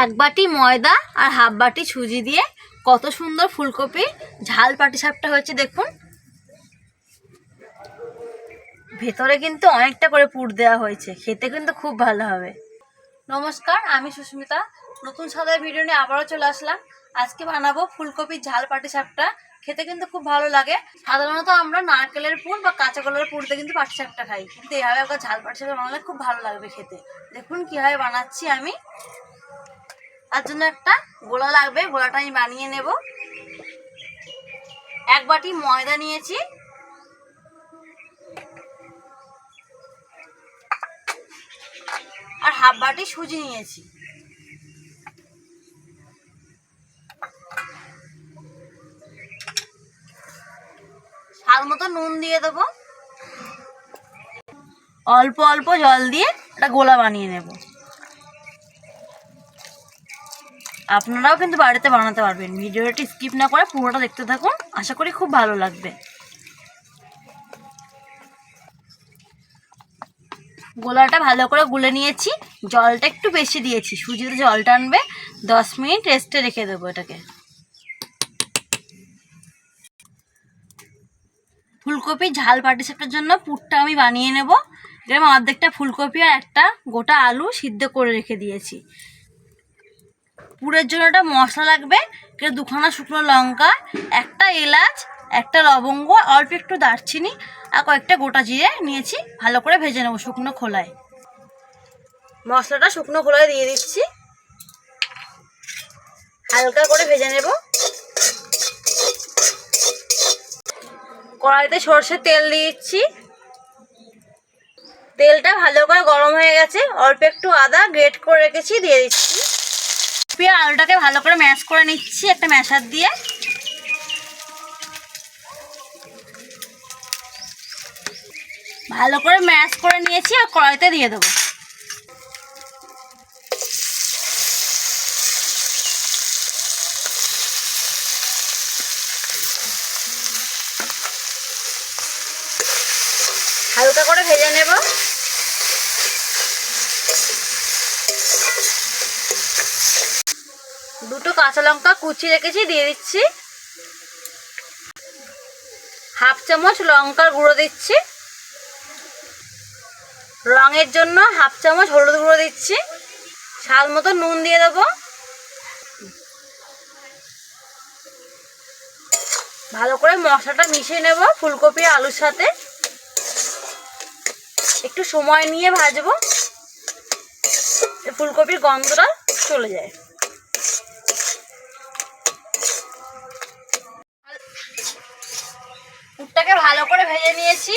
এক বাটি ময়দা আর হাফ বাটি সুজি দিয়ে কত সুন্দর ফুলকপি। ঝাল পাটিসাপটা হয়েছে, দেখুন। ভেতরে কিন্তু অনেকটা করে পুর দেওয়া হয়েছে, খেতে কিন্তু খুব ভালো হবে। নমস্কার, আমি সুস্মিতা। নতুন সাদার ভিডিও নিয়ে আবারও চলে আসলাম। আজকে বানাবো ফুলকপির ঝাল পাটিসাপটা, খেতে কিন্তু খুব ভালো লাগে। সাধারণত আমরা নারকেলের পুর বা কাঁচা কলার পুরতে কিন্তু পাটিসাপটা খাই। কিন্তু এভাবে একবার ঝাল পাটিসাপটা বানালে খুব ভালো লাগবে খেতে। দেখুন কীভাবে বানাচ্ছি আমি। তার জন্য একটা গোলা লাগবে, গোলাটা আমি বানিয়ে নেব। এক বাটি ময়দা নিয়েছি। আর হাফ বাটি সুজি নিয়েছি। স্বাদ মতো নুন দিয়ে দেবো। অল্প অল্প জল দিয়ে একটা গোলা বানিয়ে নেব। আপনারাও কিন্তু বাড়িতে বানাতে পারবেন। ভিডিওটি স্কিপ না করে পুরোটা দেখতে থাকুন। আশা করি খুব ভালো লাগবে। গোলাটা ভালো করে গুলে নিয়েছি। জলটা একটু বেশি দিয়েছি। সুজিতে জল টানবে দশ মিনিট রেস্টে রেখে দেবো এটাকে। ফুলকপি ঝাল পাটিসাপটার জন্য পুরটা আমি বানিয়ে নেব। এরকম অর্ধেকটা ফুলকপি আর একটা গোটা আলু সিদ্ধ করে রেখে দিয়েছি। পুরের জন্য একটা মশলা লাগবে দুখানা শুকনো লঙ্কা, একটা এলাচ, একটা লবঙ্গ, অল্প একটু দারচিনি আর কয়েকটা গোটা জিরে নিয়েছি, ভালো করে ভেজে নেব শুকনো খোলায়। মশলাটা শুকনো খোলায় দিয়ে দিচ্ছি। হালকা করে ভেজে নেব। কড়াইতে সর্ষের তেল দিচ্ছি। তেলটা ভালো করে গরম হয়ে গেছে, অল্প একটু আদা গ্রেট করে রেখেছি, দিয়ে দিচ্ছি। পেঁয়াজ আলুটাকে ভালো করে ম্যাশ করে নিচ্ছি একটা ম্যাশার দিয়ে। ভালো করে ম্যাশ করে নিয়েছি আর কড়াইতে দিয়ে দেবো। হালকা করে ভেজে নেব। কাঁচা লঙ্কা কুচি রেখেছি, দিয়ে দিচ্ছি। হাফ চামচ লঙ্কার গুঁড়ো দিচ্ছি। রঙের জন্য হাফ চামচ হলুদ গুঁড়ো দিচ্ছি। স্বাদ মতো নুন দিয়ে দেবো। ভালো করে মশলাটা মিশিয়ে নেব ফুলকপি আলুর সাথে। একটু সময় নিয়ে ভাজবো। ফুলকপির গন্ধটা চলে যায় পুরটাকে ভালো করে ভেজে নিয়েছি।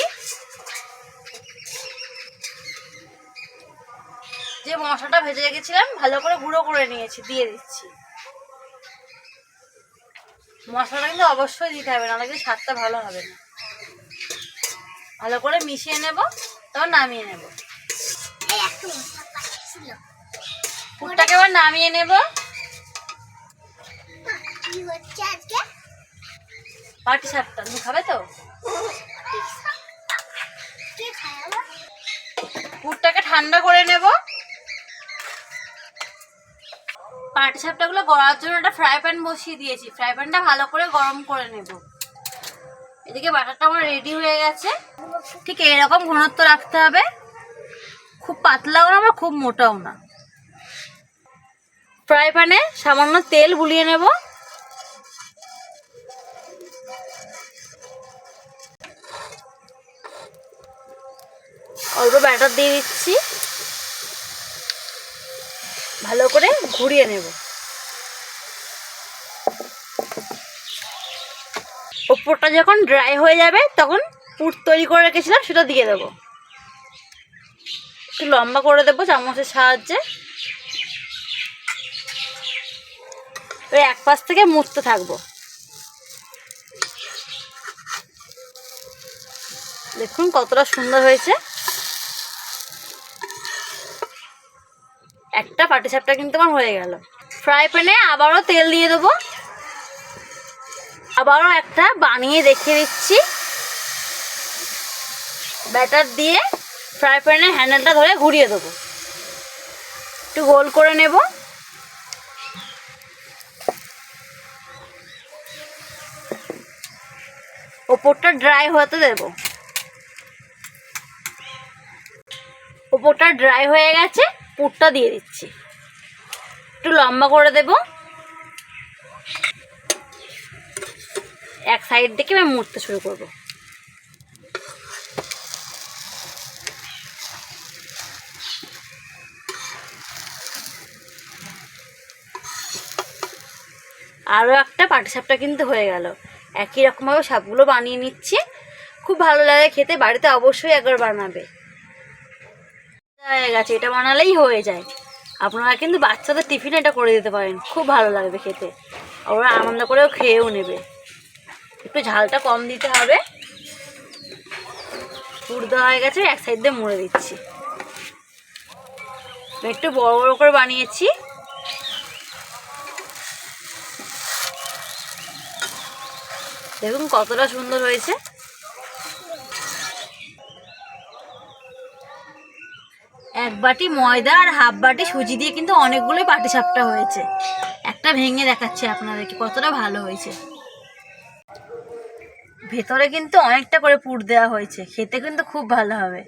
যে মশলাটা ভেজে রেখেছিলাম ভালো করে গুঁড়ো করে নিয়েছি দিয়ে দিচ্ছি। মশলাটা কিন্তু অবশ্যই দিতে হবে নাহলে কিন্তু স্বাদটা ভালো হবে না। ভালো করে মিশিয়ে নেব তারপর নামিয়ে নেব। পুরটাকে এবার নামিয়ে নেব। পাটি সাপটা তুমি খাবে তো? পুরটাকে ঠান্ডা করে নেব। পাটি সাপটাগুলো গড়ার জন্য একটা ফ্রাই প্যান বসিয়ে দিয়েছি। ফ্রাই প্যানটা ভালো করে গরম করে নেব। এদিকে বাটারটা আমার রেডি হয়ে গেছে। ঠিক এরকম ঘনত্ব রাখতে হবে। খুব পাতলাও না, আবার খুব মোটাও না। ফ্রাই প্যানে সামান্য তেল বুলিয়ে নেব। অল্প ব্যাটার দিয়ে দিচ্ছি। ভালো করে ঘুরিয়ে নেব। ওপরটা যখন ড্রাই হয়ে যাবে, তখন পুর তৈরি করে রেখেছিলাম, সেটা দিয়ে দেবো। একটু লম্বা করে দেবো চামচের সাহায্যে। ওই এক পাশ থেকে মুছতে থাকব। দেখুন কতটা সুন্দর হয়েছে। একটা পাটিসাপটা কিন্তু আমার হয়ে গেল। ফ্রাই প্যানে আবারও তেল দিয়ে দেবো। আবারও একটা বানিয়ে দেখে দিচ্ছি। ব্যাটার দিয়ে ফ্রাই প্যানের হ্যান্ডেলটা ধরে ঘুরিয়ে দেবো। একটু গোল করে নেব। ওপরটা ড্রাই হতে দেব। ওপরটা ড্রাই হয়ে গেছে। পুরটা দিয়ে দিচ্ছি। একটু লম্বা করে দেব। এক সাইড থেকে আমি মুড়তে শুরু করব। আরও একটা পাটিসাপটা কিন্তু হয়ে গেল। একই রকমভাবে সবগুলো বানিয়ে নিচ্ছি। খুব ভালো লাগে খেতে, বাড়িতে অবশ্যই একবার বানাবে। হয়ে গেছে, এটা বানালেই হয়ে যায়। আপনারা কিন্তু বাচ্চাদের টিফিনে এটা করে দিতে পারেন, খুব ভালো লাগবে খেতে। ওরা আনন্দ করেও খেয়েও নেবে। একটু ঝালটা কম দিতে হবে। পুর দেওয়া হয়ে গেছে, এক সাইড দিয়ে মুড়ে দিচ্ছি। একটু বড় বড় করে বানিয়েছি। দেখুন কতটা সুন্দর হয়েছে। এক বাটি ময়দা আর হাফ বাটি সুজি দিয়ে কিন্তু অনেকগুলোই পাটি সাপটা হয়েছে। একটা ভেঙে দেখাচ্ছি আপনাদেরকে কতটা ভালো হয়েছে। ভেতরে কিন্তু অনেকটা করে পুর দেওয়া হয়েছে। খেতে কিন্তু খুব ভালো হবে।